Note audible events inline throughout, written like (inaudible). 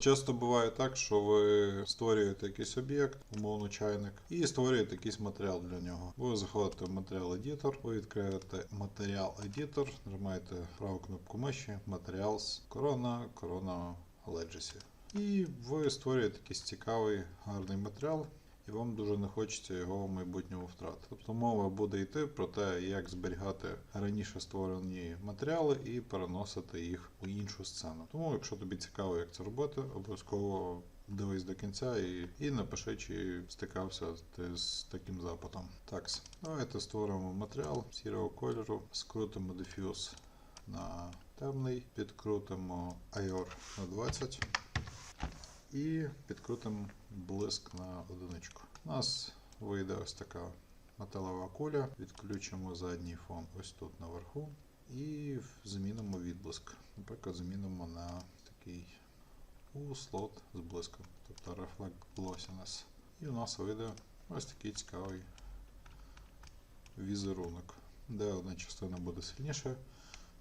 Часто буває так, що ви створюєте якийсь об'єкт, умовно чайник, і створюєте якийсь матеріал для нього. Ви заходите в матеріал едітор, ви відкриєте матеріал едітор, нажимаєте праву кнопку миші, Materials, корона, корона Legacy. І ви створюєте якийсь цікавий, гарний матеріал, і вам дуже не хочеться його в майбутньому втратити. Тобто мова буде йти про те, як зберігати раніше створені матеріали і переносити їх у іншу сцену. Тому, якщо тобі цікаво, як це робити, обов'язково дивись до кінця і, і напиши, чи стикався ти з таким запитом. Так, давайте створимо матеріал сірого кольору, скрутимо дифюз на темний, підкрутимо IOR на 20 і підкрутимо блиск на одиничку. У нас вийде ось така металева куля. Відключимо задній фон ось тут наверху і змінимо відблиск. Наприклад, змінимо на такий у слот з блиском, тобто Reflect Glossiness. І у нас вийде ось такий цікавий візерунок, де одна частина буде сильніше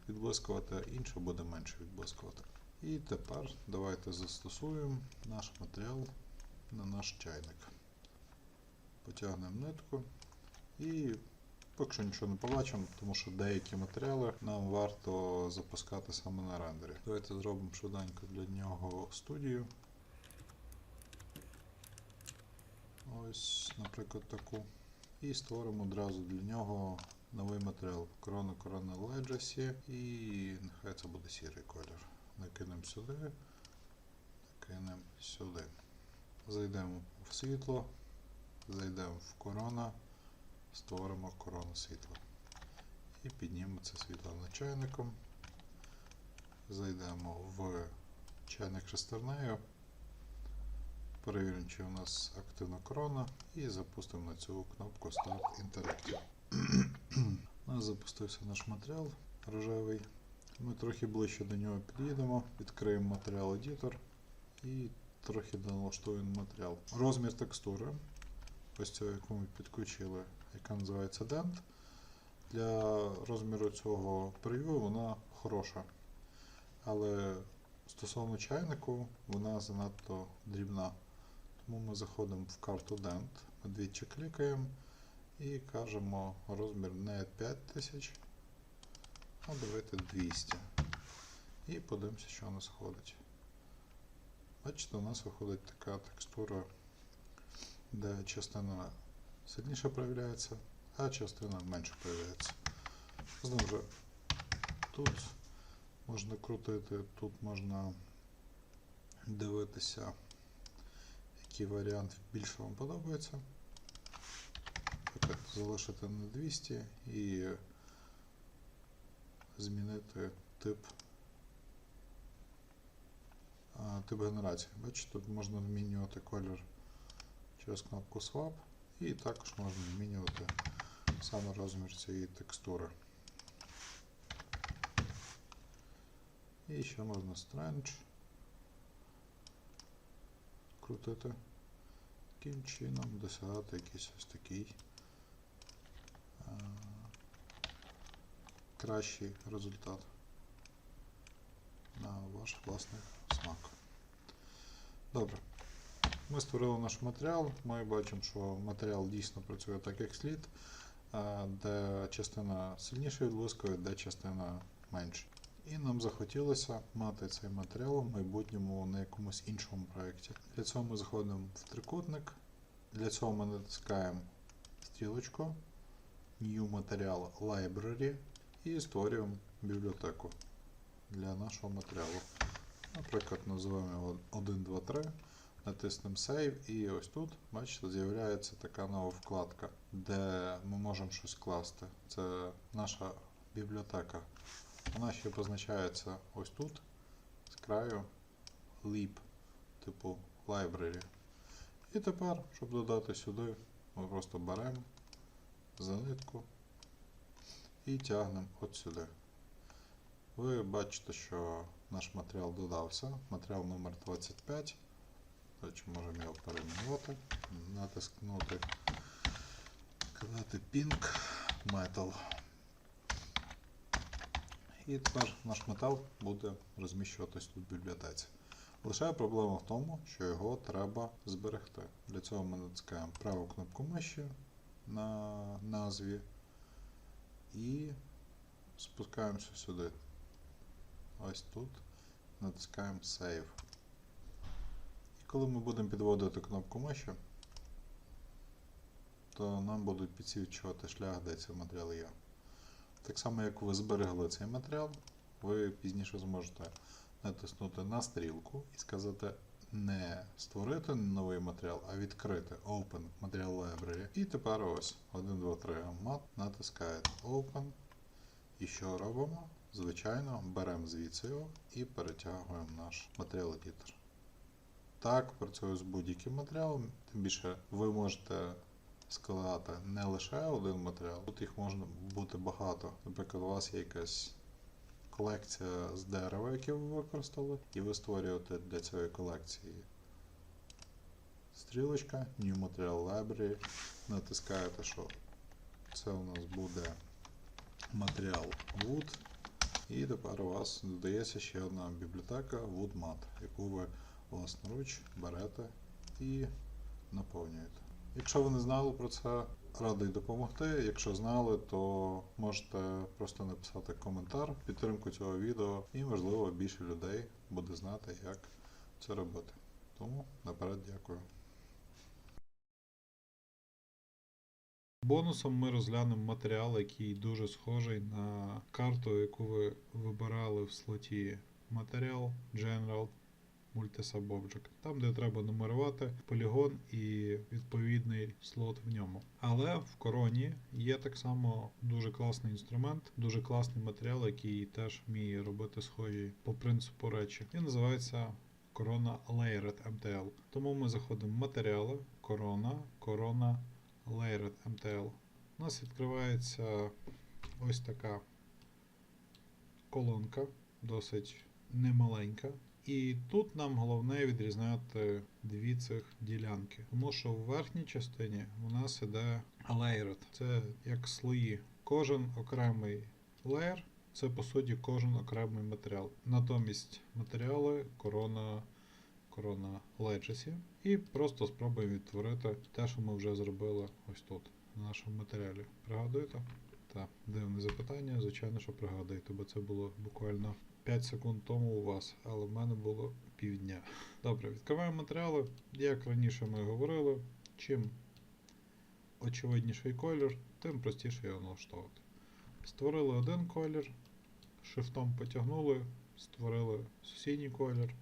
відблискувати, інша буде менше відблискувати. І тепер давайте застосуємо наш матеріал на наш чайник. Потягнемо нитку і поки нічого не побачимо, тому що деякі матеріали нам варто запускати саме на рендері. Давайте зробимо швиденько для нього студію. Ось, наприклад, таку. І створимо одразу для нього новий матеріал. Корона корона Legacy і нехай це буде сірий колір. Накинемо сюди, накинемо сюди. Зайдемо в світло, зайдемо в корона, створимо корону світла. І піднімемо це світло над чайником. Зайдемо в чайник шестернею. Перевіримо, чи у нас активна корона, і запустимо на цю кнопку Start (clears throat) Interactive. У нас запустився наш матеріал рожевий. Ми трохи ближче до нього під'їдемо, відкриємо матеріал едітор і трохи налаштуємо матеріал. Розмір текстури, ось цього, яку ми підключили, яка називається Dent. Для розміру цього прев'ю вона хороша. Але стосовно чайнику, вона занадто дрібна. Тому ми заходимо в карту Dent, двічі клікаємо і кажемо розмір не 5000, а давайте 200. І подивимося, що у нас ходить. Бачите, у нас виходить така текстура, де частина сильніше проявляється, а частина менше проявляється. Знову ж, тут можна крутити, тут можна дивитися, який варіант більше вам подобається. Залишити на 200 і змінити тип, тип генерації. Бачите, тут можна змінювати колір через кнопку Swap і також можна змінювати саме розмір цієї текстури. І ще можна Strange крутити. Таким чином досягати якийсь ось такий кращий результат на ваш власний смак. Добре. Ми створили наш матеріал. Ми бачимо, що матеріал дійсно працює так, як слід, де частина сильніше відблискує, де частина менше. І нам захотілося мати цей матеріал в майбутньому на якомусь іншому проєкті. Для цього ми заходимо в трикутник. Для цього ми натискаємо стрілочку New Material Library і створюємо бібліотеку для нашого матеріалу. Наприклад, називаємо його 1, 2, 3, натиснемо Save, і ось тут, бачите, з'являється така нова вкладка, де ми можемо щось класти. Це наша бібліотека. Вона ще позначається ось тут, з краю lib, типу library. І тепер, щоб додати сюди, ми просто беремо за нитку і тягнемо от сюди. Ви бачите, що наш матеріал додався. Матеріал номер 25. До речі, можемо його перейменувати, натискнути, сказати Pink Metal. І тепер наш метал буде розміщуватись тут в бібліотеці. Лише проблема в тому, що його треба зберегти. Для цього ми натискаємо праву кнопку миші на назві і спускаємося сюди. Ось тут натискаємо Save. І коли ми будемо підводити кнопку миші, то нам будуть підсвічувати шлях, де цей матеріал є. Так само, як ви зберегли цей матеріал, ви пізніше зможете натиснути на стрілку і сказати не створити новий матеріал, а відкрити Open Material Library. І тепер ось 1, 2, 3 мат натискаєте Open. І що робимо? Звичайно, беремо звідси його і перетягуємо наш матеріал едітор. Так працює з будь-яким матеріалом, тим більше ви можете складати не лише один матеріал, тут їх може бути багато. Наприклад, у вас є якась колекція з дерева, яке ви використали, і ви створюєте для цієї колекції стрілочка, New Material Library, натискаєте, що це у нас буде матеріал Wood, і тепер у вас додається ще одна бібліотека WoodMat, яку ви власноруч берете і наповнюєте. Якщо ви не знали про це, радий допомогти. Якщо знали, то можете просто написати коментар підтримку цього відео, і можливо більше людей буде знати, як це робити. Тому наперед дякую. Бонусом ми розглянемо матеріал, який дуже схожий на карту, яку ви вибирали в слоті Матеріал General Multisub там, де треба нумерувати полігон і відповідний слот в ньому. Але в короні є так само дуже класний інструмент, дуже класний матеріал, який теж вміє робити схожі по принципу речі. Він називається Corona Layered MTL. Тому ми заходимо в матеріали, корона, корона Layered MTL. У нас відкривається ось така колонка, досить немаленька. І тут нам головне відрізняти дві цих ділянки. Тому що в верхній частині у нас іде layered. Це як слої. Кожен окремий леєр це по суті кожен окремий матеріал. Натомість матеріали корона, корона Legacy. І просто спробуємо відтворити те, що ми вже зробили ось тут, на нашому матеріалі. Пригадуєте? Так, дивне запитання, звичайно, що пригадуєте, бо це було буквально 5 секунд тому у вас, але в мене було півдня. Добре, відкриваємо матеріали. Як раніше ми говорили, чим очевидніший колір, тим простіше його налаштовувати. Створили один колір, шифтом потягнули, створили сусідній колір,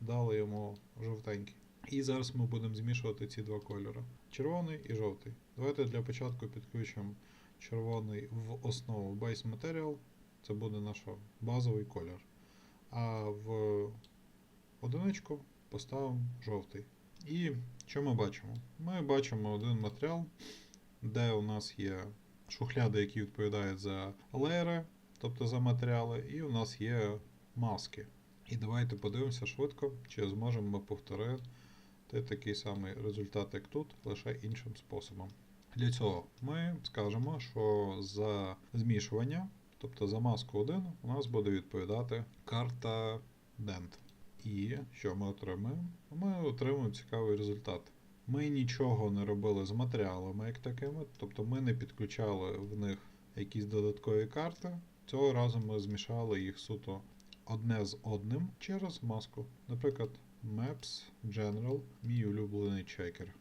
дали йому жовтенький. І зараз ми будемо змішувати ці два кольори: червоний і жовтий. Давайте для початку підключимо червоний в основу Base Material. Це буде наш базовий колір. А в одиничку поставимо жовтий. І що ми бачимо? Ми бачимо один матеріал, де у нас є шухляди, які відповідають за леєри, тобто за матеріали, і у нас є маски. І давайте подивимося швидко, чи зможемо ми повторити такий самий результат, як тут, лише іншим способом. Для цього ми скажемо, що за змішування, тобто за маску 1, у нас буде відповідати карта Dent. І що ми отримаємо? Ми отримуємо цікавий результат. Ми нічого не робили з матеріалами, як такими, тобто ми не підключали в них якісь додаткові карти. Цього разу ми змішали їх суто одне з одним через маску. Наприклад, Maps General, мій улюблений чекер.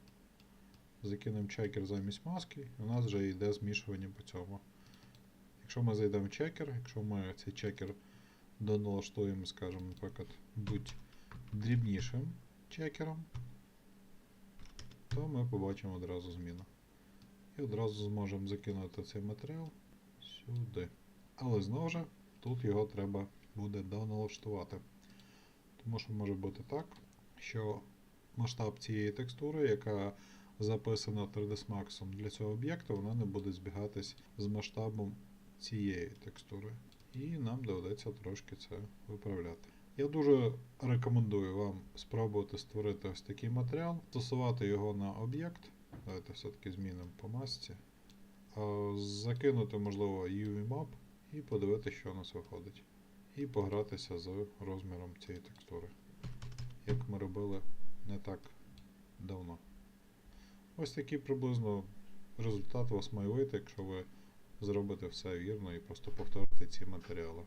Закинемо чекер замість маски, і у нас вже йде змішування по цьому. Якщо ми зайдемо в чекер, якщо ми цей чекер доналаштуємо, скажімо, наприклад, будь дрібнішим чекером, то ми побачимо одразу зміну. І одразу зможемо закинути цей матеріал сюди. Але знову ж, тут його треба буде доналаштувати. Тому що може бути так, що масштаб цієї текстури, яка записана 3ds Max для цього об'єкту, вона не буде збігатись з масштабом цієї текстури. І нам доведеться трошки це виправляти. Я дуже рекомендую вам спробувати створити ось такий матеріал, стосувати його на об'єкт. Давайте все-таки змінимо по масці. Закинути, можливо, UV-map і подивитися, що у нас виходить. І погратися з розміром цієї текстури. як ми робили не так давно. Ось такий приблизно результат у вас має вийти, якщо ви зробите все вірно і просто повторите ці матеріали.